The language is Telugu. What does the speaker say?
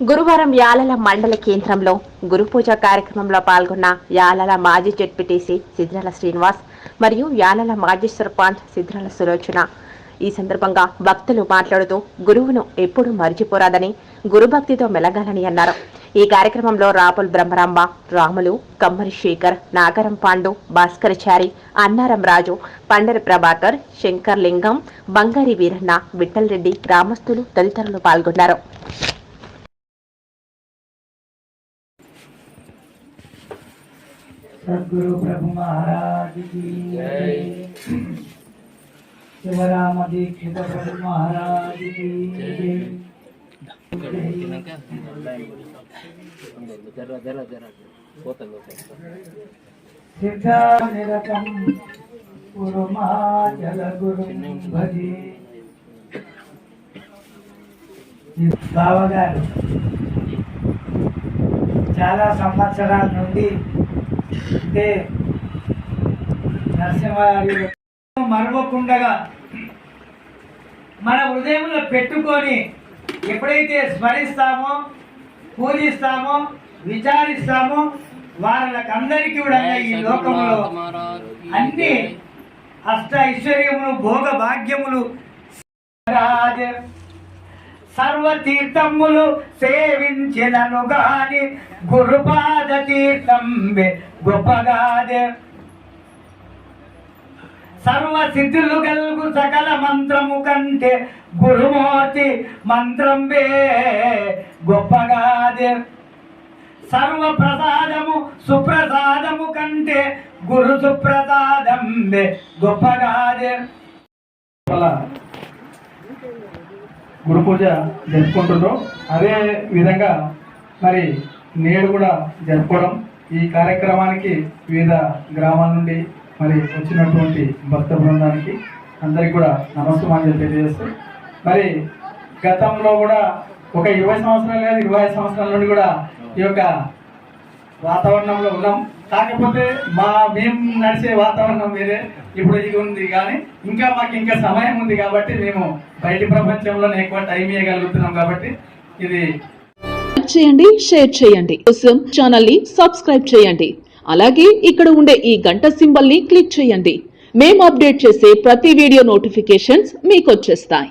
గురువారం యాలల మండల కేంద్రంలో గురు పూజ కార్యక్రమంలో పాల్గొన్న యాలల మాజీ జడ్పీటీసీ సిద్రాల శ్రీనివాస్ మరియు యాలల మాజీ సర్పంచ్ సిద్రాల సులోచన. ఈ సందర్భంగా భక్తులు మాట్లాడుతూ గురువును ఎప్పుడూ మరిచిపోరాదని గురుభక్తితో మెలగాలని అన్నారు. ఈ కార్యక్రమంలో రాపుల్ బ్రహ్మరాంబ రాములు కమ్మరి శేఖర్ నాగరం పాండు భాస్కరచారి అన్నారం రాజు పండరి ప్రభాకర్ శంకర్ లింగం బంగారి వీరన్న విఠల్ రెడ్డి గ్రామస్తులు తదితరులు పాల్గొన్నారు. सदगुरु प्रभु महाराज की जय शिवराम दीक्षित प्रभु महाराज की जय జర జర జర పోతుంది सिद्धानिरतं पुरुमाचल गुरुं भजे బావగారు చాలా సంవత్సరాల నుండి అంటే నరసింహారి మరవకుండగా మన హృదయంలో పెట్టుకొని ఎప్పుడైతే స్మరిస్తామో పూజిస్తామో విచారిస్తామో వాళ్ళకందరికీ కూడా ఈ లోకంలో అన్ని అష్ట ఐశ్వర్యములు భోగ భాగ్యములు రాజ సర్వతీర్థములు సేవించినను గాని గురుపాద తీర్థంబే గొప్పగాదే. సర్వ సిద్ధులు గల్గు సకల మంత్రము కంటే గురుమూర్తి మంత్రంబే గొప్పగాదే. సర్వ ప్రసాదము సుప్రసాదము కంటే గురు సుప్రసాదంబే గొప్పగాదే. గురు పూజ జరుపుకుంటున్నాం అదే విధంగా మరి నేడు కూడా జరుపుకోవడం. ఈ కార్యక్రమానికి వివిధ గ్రామాల నుండి మరి వచ్చినటువంటి భక్త బృందానికి అందరికి కూడా నమస్కారం తెలియజేస్తూ మరి గతంలో కూడా ఒక ఇరవై సంవత్సరాలు కానీ ఇరవై సంవత్సరాల నుండి కూడా ఈ యొక్క వాతావరణంలో ఉన్నాం. కాకపోతే మా మేము నడిచే వాతావరణం వేరే ఇప్పుడు ఇది ఉంది కానీ ఇంకా మాకు ఇంకా సమయం ఉంది కాబట్టి మేము బయటి ప్రపంచంలో ఎక్కువ టైం ఇవ్వగలుగుతున్నాం కాబట్టి ఇది. చేయండి షేర్ చేయండి. కోసం ఛానల్ని సబ్స్క్రైబ్ చేయండి. అలాగే ఇక్కడ ఉండే ఈ గంట సింబల్ని క్లిక్ చేయండి. మేము అప్డేట్ చేసే ప్రతి వీడియో నోటిఫికేషన్స్ మీకు వచ్చేస్తాయి.